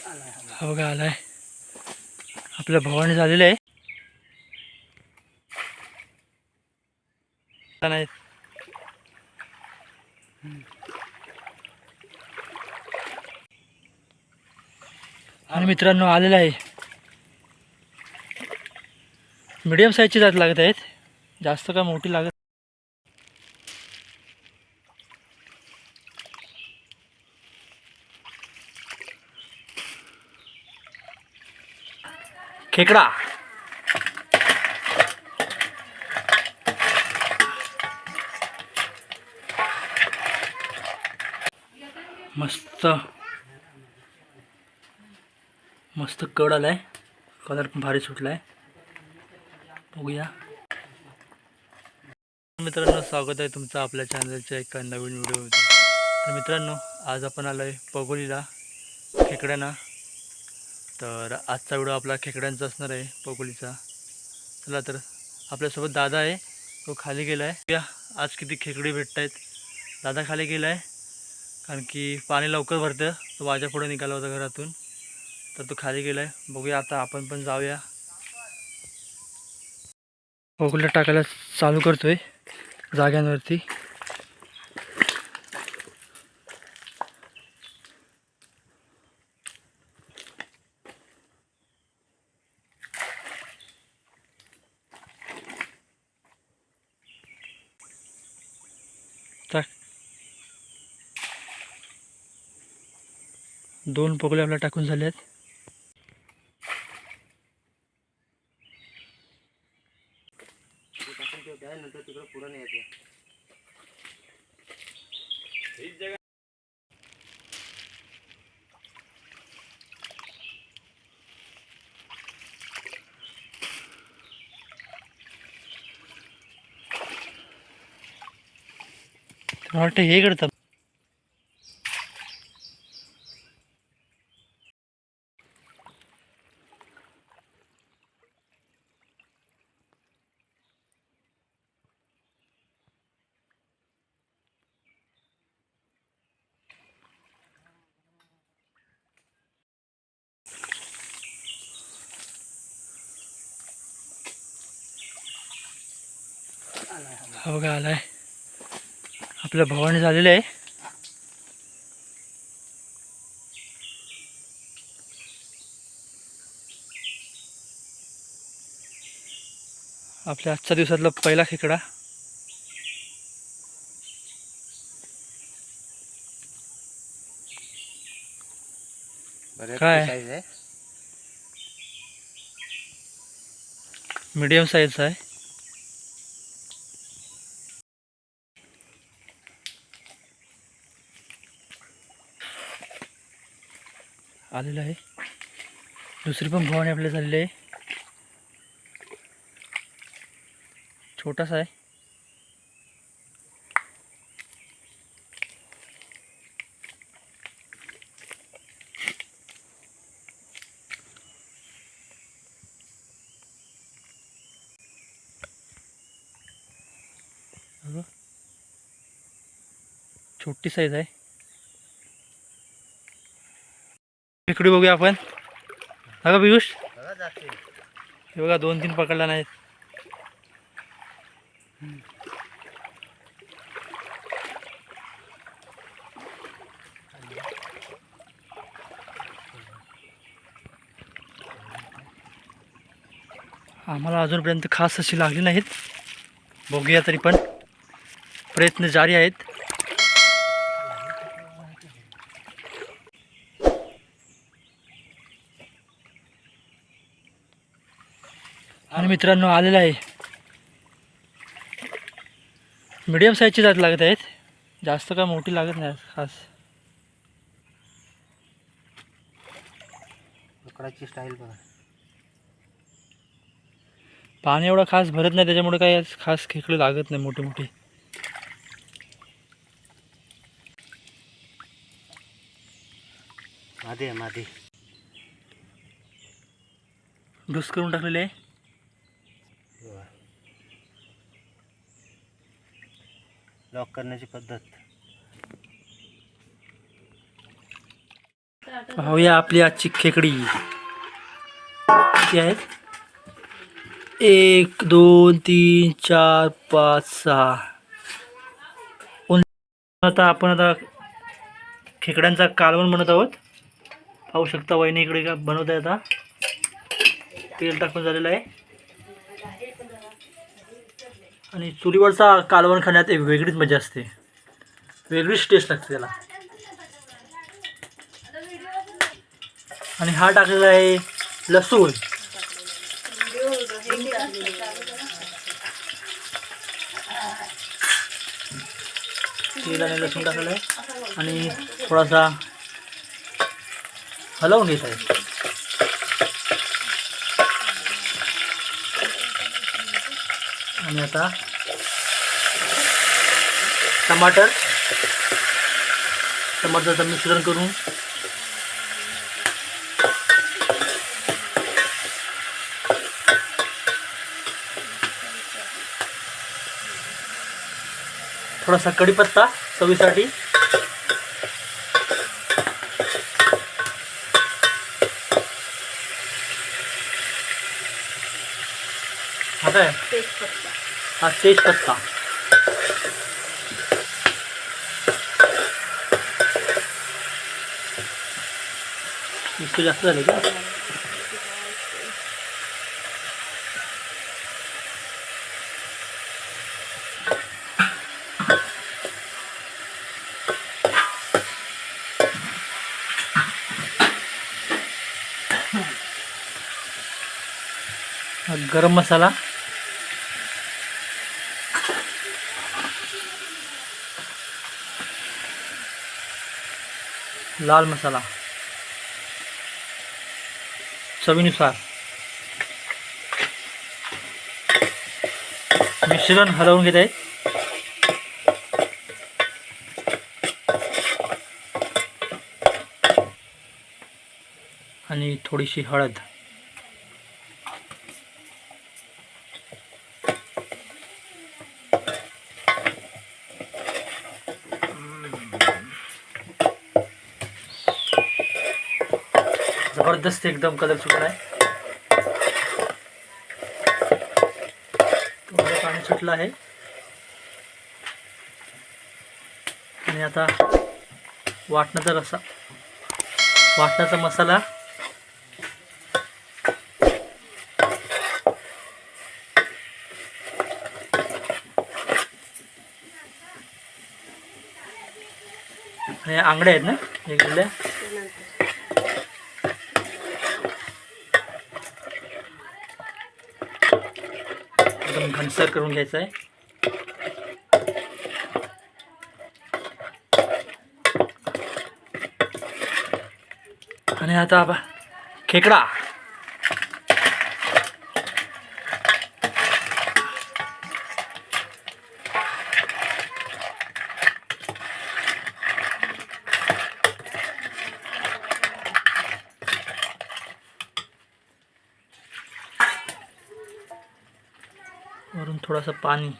हा बघा आलाय. आपल्या भावाने झालेलं आहे. आणि मित्रांनो आलेलं आहे. मीडियम साईजची जात लागत आहेत. जास्त का मोठी लागत खेकडा. मस्त. मस्त कड आलाय. कलर पण भारी सुटलाय. बघूया. मित्रांनो स्वागत आहे तुमचं आपल्या चॅनलच्या एका नवीन व्हिडिओमध्ये तर मित्रांनो आज आपण आलो आहे पगोलीला खेकड्यांना. तर आजचा व्हिडिओ आपला खेकड्यांचा असणार आहे पगोलीचा चला तर आपल्यासोबत दादा आहे तो खाली गेला आहे या आज किती खेकडे भेटत आहेत दादा खाली गेला आहे कारण की पाणी लवकर भरतं तो माझ्या पुढे निघाला होता घरातून. तर तो खाली गेला आहे बघूया आता आपण पण जाऊया. पोकोलीला टाकायला चालू करतोय जाग्यांवरती. दोन पगोले आपल्याला टाकून झाले आहेत वाटतं हे करतात हा बघा आलाय आपल्या भावाने झालेलं आहे. आपल्या आजच्या दिवसातला पहिला खेकडा. काय? मीडियम साईजचा आहे. आलेला आहे. दुसरी पण भवानी आपल्या झालेली आहे. छोटासा आहे. छोटी साईज आहे. इकडे बघूया आपण. हा का पियुष हे बघा दोन तीन पकडला नाहीत आम्हाला अजूनपर्यंत खास अशी लागली नाहीत. बघूया तरी पण. प्रयत्न जारी आहेत. मित्रांनो आलेला आहे. मीडियम साईजची जात लागत आहेत. जास्त का मोठी लागत नाही खास. पकडायची स्टाईल बघा. पाणी एवढं खास भरत नाही त्याच्यामुळे काही खास खेकडे लागत नाही मोठी मोठी. मादी आहे मादी. डुस करून टाकलेले आहे. लॉक करण्याची पद्धत. पाहूया आपली आजची खेकडी. किती आहेत एक दोन तीन चार पाच सहा. आता आपण आता खेकड्यांचा कालवण बनवत आहोत. पाहू शकता वहिनी इकडे का बनवत आहे आता. तेल टाकून झालेलं आहे. आणि चुलीवरचा कालवण खाण्यात एक वेगळीच मजा असते. वेगळीच टेस्ट लागते त्याला. आणि हा टाकलेला आहे लसूण. तेल आणि लसूण टाकलेलं आहे. आणि थोडासा हलवून घेत आहे. आणि आता टमाटर. टमाटरचं मिश्रण करून थोडासा कढीपत्ता चवीसाठी. आता काय हा तेजपत्ता इतकं जास्त झाले का? गरम मसाला. लाल मसाला. चवीनुसार. मिश्रण हलवून घेत. आहे आणि थोडीशी हळद. जबरदस्त एकदम कलर सुटला आहे पाणी सुटलं आहे. आणि आता वाटणाचा रसा वाटणाचा मसाला. आणि आंगड्या आहेत ना वेगवेगळ्या. मिक्सर करून घ्यायचं आहे. आणि आता बा खेकडा. वरून थोडंसं पाणी.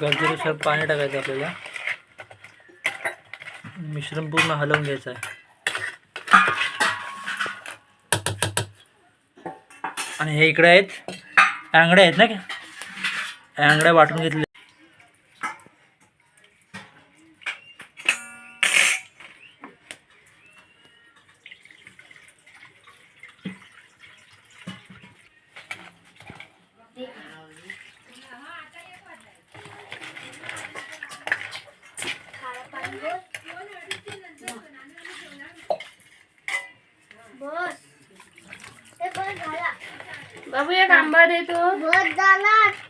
गरजेनुसार पाणी टाकायचं आपल्याला. मिश्रण पूर्ण हलवून घ्यायचं आहे. आणि हे इकडे आहेत. आंगड्या आहेत ना? का आंगड्या वाटून घेतल्या. बाबू एक आंबा देतो बस झाला.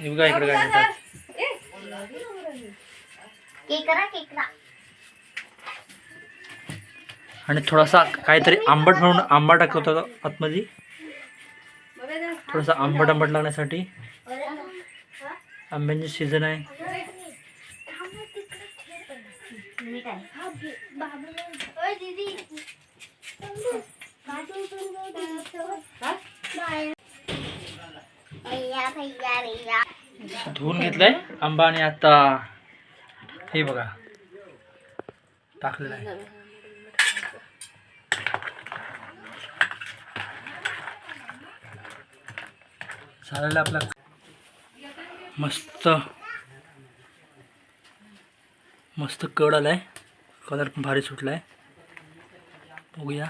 हे बघा इकडे काय म्हणतात केकरा केकरा आणि थोडासा काहीतरी आंबट म्हणून आंबा टाकत होता आतमध्ये. थोडासा आंबट आंबट लागण्यासाठी? आंब्यांचे सीझन आहे. दीदी. धुवून घेतलंय. आंबा आणि आता हे बघा. टाकलेलं आहे. चालेल आपला मस्त. मस्त कड आलाय. कलर पण भारी सुटलाय. बघूया.